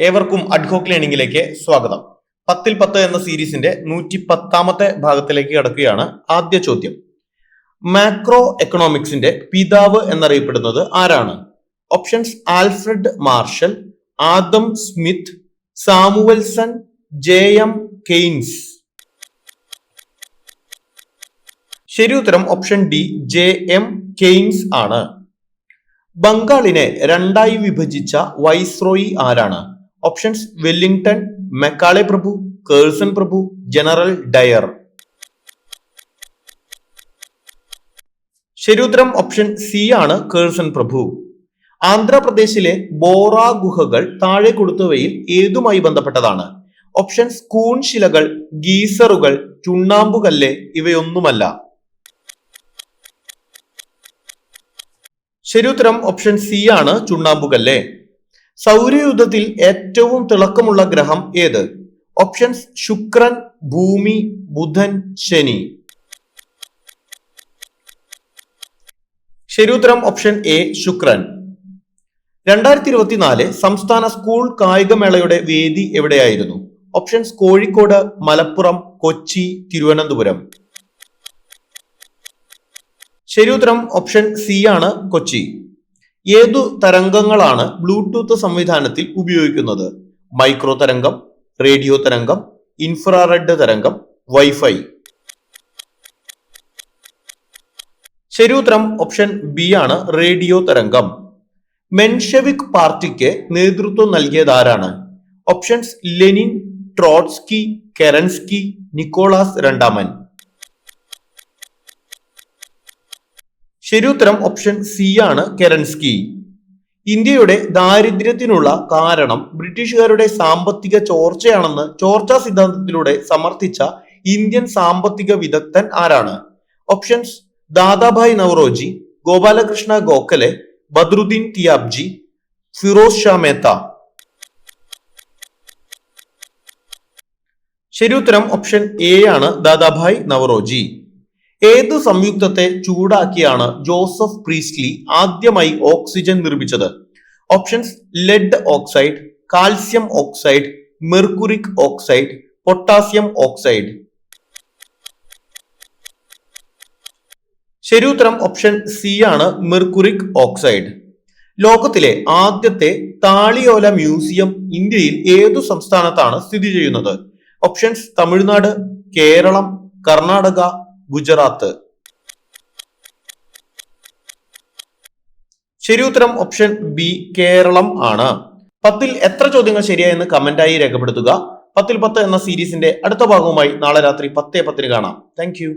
ഏവർക്കും അഡ്ഹോക് ലേണിംഗിലേക്ക് സ്വാഗതം. പത്തിൽ പത്ത് എന്ന സീരീസിന്റെ നൂറ്റി പത്താമത്തെ ഭാഗത്തിലേക്ക് കടക്കുകയാണ് ആദ്യ ചോദ്യം. മാക്രോ എക്കണോമിക്സിന്റെ പിതാവ് എന്നറിയപ്പെടുന്നത് ആരാണ്? Options Alfred Marshall Adam Smith Samuelson J M Keynes. ശരി ഉത്തരം option D J M Keynes ആണ്. ബംഗാളിനെ രണ്ടായി വിഭജിച്ച വൈസ്രോയി ആരാണ്? ഓപ്ഷൻസ് വെല്ലിംഗ്ടൺ മെക്കാളെ പ്രഭു കേഴ്സൺ പ്രഭു ജനറൽ ഡയർ ശരിയുത്തരം ഓപ്ഷൻ സി ആണ് കേഴ്സൺ പ്രഭു ആന്ധ്രാപ്രദേശിലെ ബോറ ഗുഹകൾ താഴെ കൊടുത്തവയിൽ ഏതുമായി ബന്ധപ്പെട്ടതാണ്? ഓപ്ഷൻസ് കൂൺ ശിലകൾ ഗീസറുകൾ ചുണ്ണാമ്പുകല്ല് ഇവയൊന്നുമല്ല. ശരിയുത്തരം ഓപ്ഷൻ സി ആണ് ചുണ്ണാമ്പുകല്ല്. സൗരയൂഥത്തിൽ ഏറ്റവും തിളക്കമുള്ള ഗ്രഹം ഏത്? ഓപ്ഷൻസ് ശുക്രൻ ഭൂമി ബുധൻ ശനി. ശരിയുത്തരം ഓപ്ഷൻ എ ശുക്രൻ. രണ്ടായിരത്തി ഇരുപത്തിനാല് സംസ്ഥാന സ്കൂൾ കായികമേളയുടെ വേദി എവിടെയായിരുന്നു? ഓപ്ഷൻസ് കോഴിക്കോട് മലപ്പുറം കൊച്ചി തിരുവനന്തപുരം. ശരിയുത്തരം ഓപ്ഷൻ സി ആണ് കൊച്ചി. ഏതു തരംഗങ്ങളാണ് ബ്ലൂടൂത്ത് സംവിധാനത്തിൽ ഉപയോഗിക്കുന്നത്? മൈക്രോ തരംഗം റേഡിയോ തരംഗം ഇൻഫ്രാറെഡ് തരംഗം വൈഫൈ. ശരി ഉത്തരം ഓപ്ഷൻ ബി ആണ് റേഡിയോ തരംഗം. മെൻഷെവിക് പാർട്ടിക്ക് നേതൃത്വം നൽകിയത് ആരാണ് options Lenin Trotsky Kerensky Nicholas രണ്ടാമൻ. ശരി ഉത്തരം ഓപ്ഷൻ സി ആണ് കെറൻസ്കി. ഇന്ത്യയുടെ ദാരിദ്ര്യത്തിനുള്ള കാരണം ബ്രിട്ടീഷുകാരുടെ സാമ്പത്തിക ചോർച്ചയാണെന്ന് ചോർച്ചാ സിദ്ധാന്തത്തിലൂടെ സമർത്ഥിച്ച ഇന്ത്യൻ സാമ്പത്തിക വിദഗ്ധൻ ആരാണ്? ഓപ്ഷൻസ് ദാദാഭായ് നവറോജി ഗോപാലകൃഷ്ണ ഗോഖലെ ബദ്രുദ്ദീൻ തിയാബ്ജി ഫിറോസ് ഷാ മേത്ത. ശരിയുത്തരം ഓപ്ഷൻ എ ആണ് ദാദാഭായ് നവറോജി. ഏത് സംയുക്തത്തെ ചൂടാക്കിയാണ് ജോസഫ് പ്രീസ്ലി ആദ്യമായി ഓക്സിജൻ നിർമ്മിച്ചത്? Options lead oxide calcium oxide mercuric oxide potassium oxide. ശരിയുത്തരം ഓപ്ഷൻ സി ആണ് മെർക്കുറിക് ഓക്സൈഡ്. ലോകത്തിലെ ആദ്യത്തെ താളിയോല മ്യൂസിയം ഇന്ത്യയിൽ ഏതു സംസ്ഥാനത്താണ് സ്ഥിതി ചെയ്യുന്നത്? ഓപ്ഷൻസ് തമിഴ്നാട് കേരളം കർണാടക ഗുജറാത്ത്. ശരി ഉത്തരം ഓപ്ഷൻ ബി കേരളം ആണ്. പത്തിൽ എത്ര ചോദ്യങ്ങൾ ശരിയായെന്ന് കമന്റായി രേഖപ്പെടുത്തുക. പത്തിൽ പത്ത് എന്ന സീരീസിന്റെ അടുത്ത ഭാഗവുമായി നാളെ രാത്രി പത്തേ പത്തിന് കാണാം. താങ്ക്